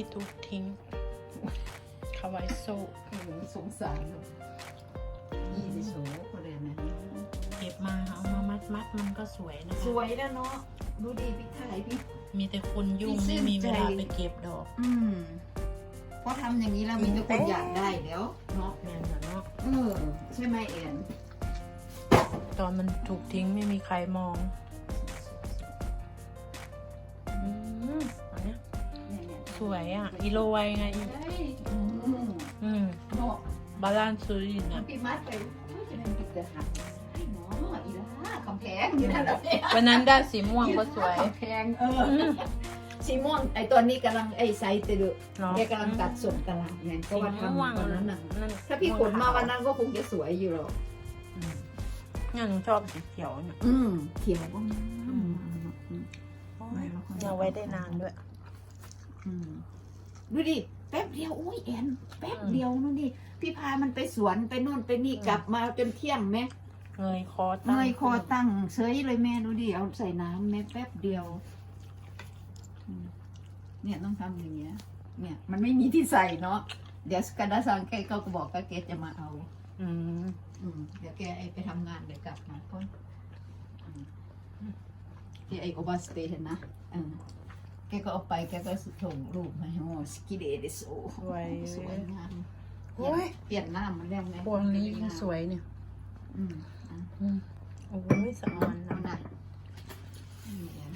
ที่ถูกทิ้งคาวายโซโอ้โหสงสารเนอะยี่สิโสคนเลยนะเก็บมาเอามามัดมัดๆมันก็สวยนะสวยแล้วเนาะดูดีพี่ถ่ายพี่ มีแต่คนยุ่งพี่ชื่ไม่นมีเวลาใจไปเก็บดอก อืมเพราะทำอย่างนี้แล้วมีแต่คนอยากได้แล้วเนาะแม่นเหรอเนาะเออใช่ไหมเอ็นตอนมันถูกทิ้งไม่มีใครมอง สวยอะ อีโลไวไงอีเฮ้ยอืมอืมเนาะบาลานซ์ซูรินอะพี่มัดไปเฮ้ยจะเป็นปิดแต่หักไอ้เนาะอีล่าคำแพงอยู่นั่นแหละเนี่ยวันนั้นได้สีม่วงก็สวยคำแพงเอออืม สีม่วงไอ้ตอนนี้กำลังไอ้ไซส์เตลุเนาะ แกกำลังตัดส่งตลาดไงเพราะว่าสีม่วงทำตอนนั้นน่ะนั่นถ้าพี่ขนมาวันนั้นก็คงจะสวยอยู่หรอกอืมเนี่ยหนูชอบสีเขียวเนี่ยอืมเขียวก็งามอืมอืมยังไว้ได้นานด้วยอืม ดูดิแป๊บเดียวอุ้ยแอนแป๊บอืมเดียวนู่นดิพี่พามันไปสวนไปโน่นไปนี่อืมกลับมาจนเที่ยงแม่เงยคอเงตั้งยคอตั้งเฉยเลยแม่ดูดิเอาใส่น้ำแม่แป๊บเดียวอืมเนี่ยต้องทำอย่างเงี้ย เนี่ย มันไม่มีที่ใส่เนาะเดี๋ยวกระดาซังแกก็บอกว่าแกจะมาเอาอืมอืมเดี๋ยวแกไอไปทำงานเดี๋ยวกลับมาก่อนอืมที่ไอโอบาสเตเห็นนะเออ แกก็เอาไปแกก็ส่งรูปมาให้โอ้สกิเดเดสโอสวย สวยงามโอ้ยเปลี่ยนหน้ามันแล้วไงพวงนี้ยิ่งสวยเนี่ยอืมอะอืมโอ้ยสะออนเอาหนะน่อยอืมเดี๋ยว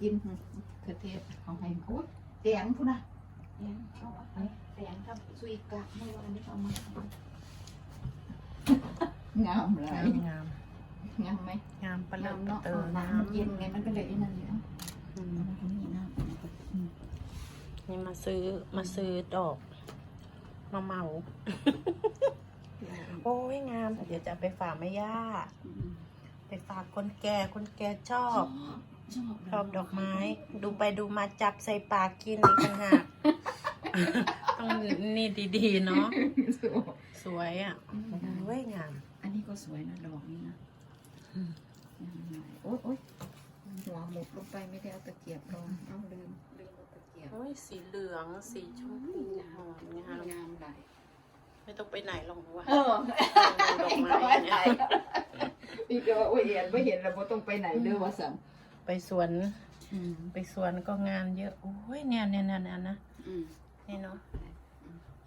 กินเครือเทศเอาให้โอ้ยแตงพูนะแตงเอาไปแตงทำซุยกะเมื่อวานนี้เอามางามเลงามยงามงามไหมงามปะเลิน้ำศเนาะเตอร์น้ำน้ำมันเย็นไงมันก็เลยไอ้นั่นอยู่เนาะ อืม มันก็มีน้ำอืม นี่ มาซื้อมาซื้อดอก มาเหมา โอ้ยงาม เดี๋ยวจะเอาไปฝากแม่ย่าอืมไปฝากคนแก่คนแก่ชอบชอบชอบดอกไม้ ดูไปดูมาจับใส่ปากกินอีกต่างหากต้องนี่ดีๆเนาะสวยสวยอะโอ้ยงาม อันนี้ก็สวยนะดอกนี้นะอืมโอ๊ยโอ๊ยหัวหมดลงไปไม่ได้เอาตะเกียบลงเอาลืม โอ้ยสีเหลืองสีชมพูหอมงามงามได้ไม่ต้องไปไหนหรอกวะเออดอกไม้ก็เนี่ยพี่ก็ว่าโอ้ยเห็นไม่เห็นเราไม่ต้องไปไหนเด้อว่าสันไปสวนอืมไปสวนก็งานเยอะ โอ้ยเนี่ยเนี่ยเนี่ยเนี่ยนะอืมนี่เนาะ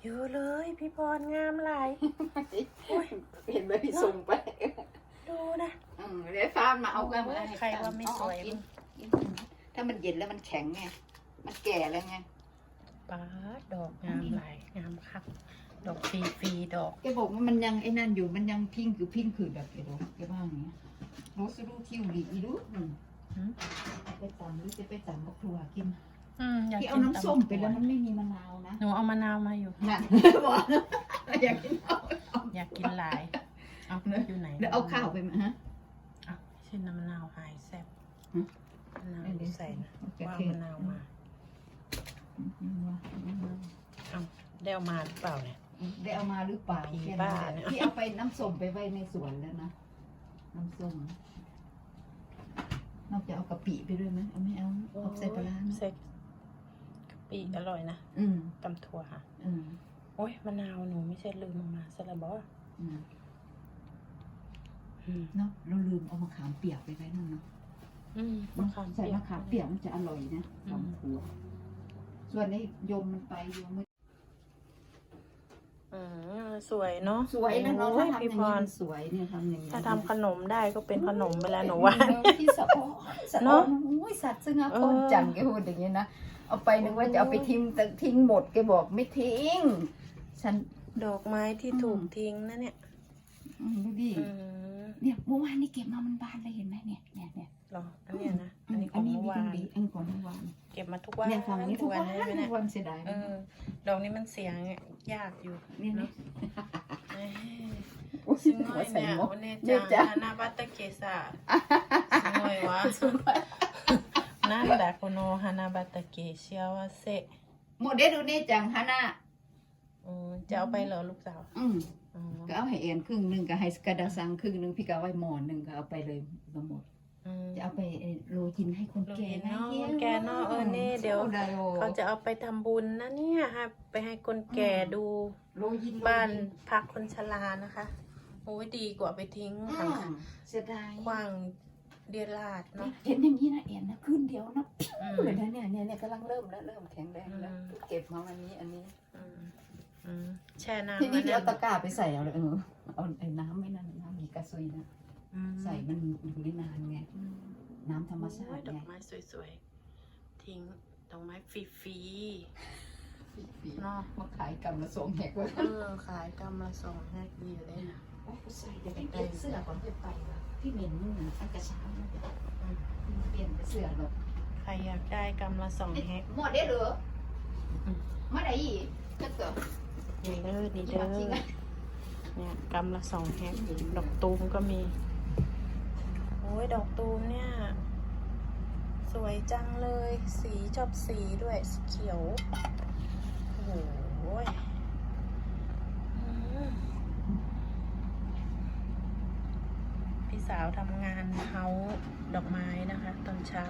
เยอะเลยพี่พรงามหลายโอ้ยเห็นไหมพี่ส่งไป ดูนะอืมเดี๋ยวฟ้ามมาเอากันโอ้ยใครว่าไม่สวยกินกินถ้ามันเย็นแล้วมันแข็งไง มันแก่แล้วไงป้าดดอกงามหลายงามคักดอกฟรีฟรีๆดอกแกบอกว่ามันยังไอ้นั่นอยู่มันยังพิงคือพิงคือแบบแกบอกแกว่าอย่างเงี้ยโรสดูทิวดีอีดูอืมหืมไปตำหรือจะไปตำมะครัวกินอืมอยากที่กิเอาน้ำส้มไปแล้วมันไม่มีมะนาวนะหนูเอามะนาวมาอยู่ นั่นบอกอยากกินเอาอยากกินหลายเอาอยู่ไหนเดี๋ยวเอาข้าวไปมาฮะ เอาชื่อน้ำมะนาวหายแซ่บหืม มะนาวเดี๋ยวใส่นะโอเคว่าโอเคมะนาวมา เอาได้เอามาหรือเปล่าเนี่ย ได้เอามาหรือเปล่าผีแค่บ้านั้นแหเนี่ยละที่เอาไปน้ำส้มไปไว้ในสวนแล้วนะ น้ำส้มนอกจากเอากะปิไปด้วยไหมเอาไม่เอาเอาใส่ปลาร้านะใส่กะปิอร่อยนะอืมตำถั่วค่ะ อืมโอ้ยมะนาวหนูไม่ใช่ลืมเอามาซะแล้วบออืมอืมเนาะเราลืมเอามะขามเปียกไปไว้นั่นเนาะอืมมะขามใส่เปียก มะขามเปียกมันจะอร่อยนะอืมทำถั่ว ส่วนนี้ยมมันไปยมมันอืมสวยเนาะสวยนะเนาะโอ้ถ้ายทำอพี่ย่างพนี้รมันสวยเนี่ยทำอย่างนี้ถ้าทำขนมได้ก็เป็นขนมไปแล้วหนูว่า พี่สะออนสะออเนาะนโอ้ยสัตว์ซึ่งอาเออโคตรจังแกพูดอย่างนี้นะเอาไปนึกว่าจะเอาไปทิ้งแต่ทิ้งหมดแกบอกไม่ทิ้ง ฉันดอกไม้ที่อืมถูกทิ้งนะเนี่ยอืมดูดิ อืมเนี่ยเมื่อวานนี่เก็บมามันบานเลยเห็นไหมเนี่ยเนี่ยเนี่ยเหรอ อันนี้นะ อันนี้ของเมื่อวานอันของเมื่อวานเก็บมาทุกวันเนี่ยของนี้ทุกวันเลยทุกวันเสียดายเออ ดอกนี้มันเสียงยากอยู่เนี่ยนะ โอ้ยสิงหหัวน่อยใส่เนี่ยหมวก วันนี้เรียกจ้า จานาบัตเตเกสาสิงหน่อยวะนั่นแหละคุณโอฮานาบัตเตเกเชียวาเซะโมเดลดูนี่จังฮาน่าอืมจะเอาไปเหรอลูกสาวอืมอ๋อก็เอาให้เอ็นครึ่งหนึ่งก็ให้กระดาษสังครึ่งหนึ่งพี่ก็เาไว้หมอนหนึ่งก็เอาไปเลยมาหมด จะเอาไปเอ่อโรยกินให้คนแก่โรยกินเนาะไงคนแก่เนาะเออนี่เดี๋ยวได้โอ้เขาจะเอาไปทำบุญนะเนี่ยค่ะไปให้คนแก่ดูโรยยินบ้านพักคนชรานะคะโอ้ยดีกว่าไปทิ้งอืถังมเสียดายขว้างเดียราดเนาะเห็นอย่างนี้นะเอ็นนะขึ้นเดียวนะอืมเลยนะเนี่ยเนี่ยเนี่ยกำลังเริ่มแล้วเริ่มแข็งแรงแล้วอืมเก็บมาวันนี้อันนี้อืมอืมแช่น้ำทีนี้ไว้เดี๋ยวเอาตะกร้าไปใส่เอาเลยเออเอาไอ้น้ำไม่นั่นน้ำมีกระซุยนะอืม ใส่มันอยู่ได้นานไงอืมน้ำธรรมชาโอ้ยติดอไงกไม้สวยๆ ทิ้งดอกไม้ฟรีๆเนาะมาขายกำละสองแหกไว้เออ ขายกำละสองแฮกดีเลยนะใส่เดี๋ยวไปเปลี่ยนเสื้อก่อนจะไปว่ะพี่เหม็นนี่นะอันกระเช้านะเดี๋ยวอืมเปลี่ยนไปเสื้อหรอกใครอยากได้กำละสองแฮกหมดได้เหรออืมมาได้อีกก็เกิดนี่เด้อนี่ที่เด้อมาจริงอะเนี่ยกำละสองแฮกดอกตูมก็มีโอ้ยดอกตูมเนี่ย สวยจังเลย สีชอบสีด้วยสีเขียว โอ้โหยพี่สาวทำงานเฮาดอกไม้นะคะ ตอนเช้า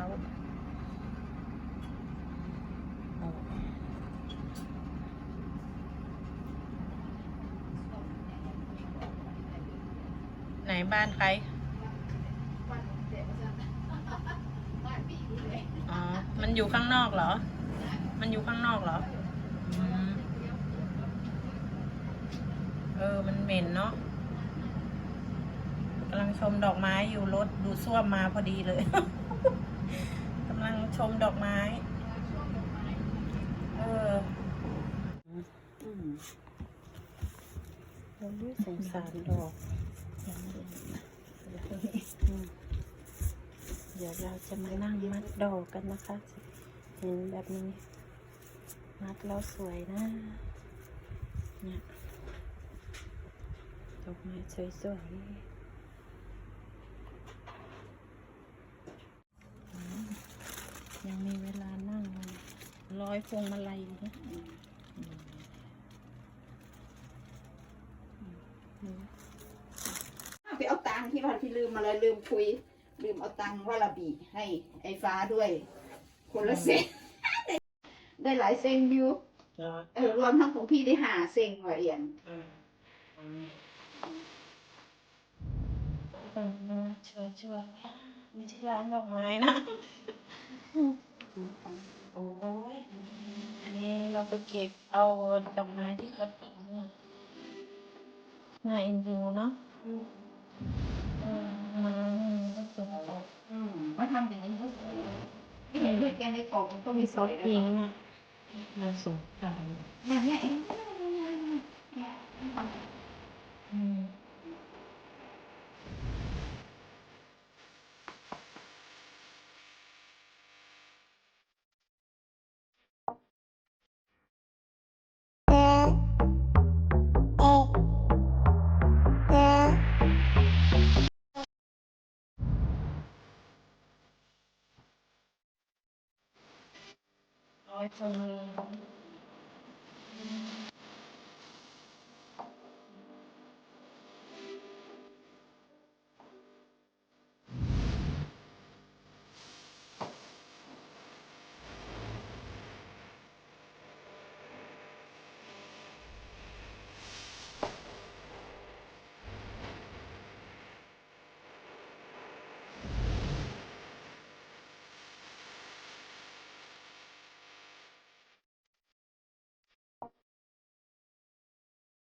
ไหนบ้านใคร อ๋ อมันอยู่ข้างนอกเหรอ มันอยู่ข้างนอกเหรออืมเออ มันเหม็นเนาะกำลังชมดอกไม้อยู่รถดูส้วมมาพอดีเลยกำลังชมดอกไม้ เอออืมเราดูสงสารดอกยังไม่ได้นะเดี๋ยวอืมเดี๋ยวเราจะมานั่งมัดดอกกันนะคะ เห็นแบบนี้ มัดแล้วสวยนะ เนี่ยดอกไม้สวยๆ ยังมีเวลานั่งลยร้อยพวงมาลัยนะไปเอาตังค์ที่ว่าที่ลืมอะไรลืมคุย ลืมเอาตังค์ว่าระบีให้ไอ้ฟ้าด้วย คนละเซ็งได้หลายเซ็งอยู่เหรอเออรวมทั้งของพี่ได้หาเซ็งว่ะเอียนอืมอืมอืมช่วยช่วยมีที่ร้านดอกไม้นะโอ้ยอันนี้เราไปเก็บเอาดอกไม้ที่เขาทิ้งอะน่าเอ็นดูเนาะอืมมันก็สวยอืมมาทำอย่างนี้ แกในกล่องมันก็มีมีสซวอยสนะพิงอะมันสงสารอย่างเงี้ยเอง ร้อยจังเลย